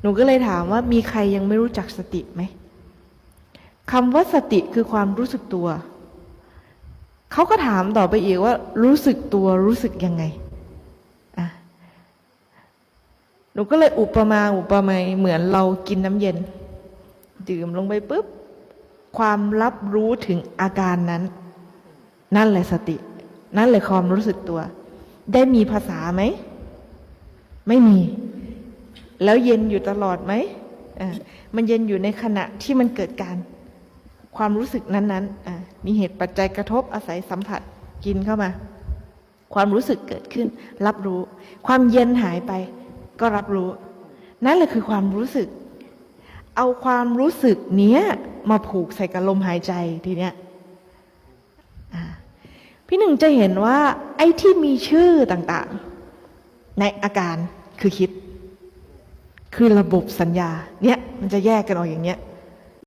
หนูก็เลยถามว่ามีใครยังไม่รู้จักสติไหมคำว่าสติคือความรู้สึกตัว เขาก็ถามต่อไปอีกว่า รู้สึกตัวรู้สึกยังไงหนูก็เลยอุปมาอุปไมยเหมือนเรากินน้ำเย็น ดื่มลงไปปุ๊บ ความรับรู้ถึงอาการนั้น นั่นแหละสติ นั่นแหละความรู้สึกตัว ได้มีภาษาไหม ไม่มี แล้วเย็นอยู่ตลอดไหมอ่ามันเย็นอยู่ในขณะที่มันเกิดการความรู้สึกนั้นๆอ่ามีเหตุปัจจัยกระทบอาศัยสัมผัสกินเข้ามา ความรู้สึกเกิดขึ้น รับรู้ ความเย็นหายไป ก็รับรู้ นั่นแหละคือความรู้สึก เอาความรู้สึกเนี้ยมาผูกใส่กับลมหายใจทีเนี้ยอ่าพี่หนึ่งจะเห็นว่า ไอ้ที่มีชื่อต่างๆ ในอาการคือคิด คือระบบสัญญาเนี่ยมันจะแยกกันออกอย่างเงี้ย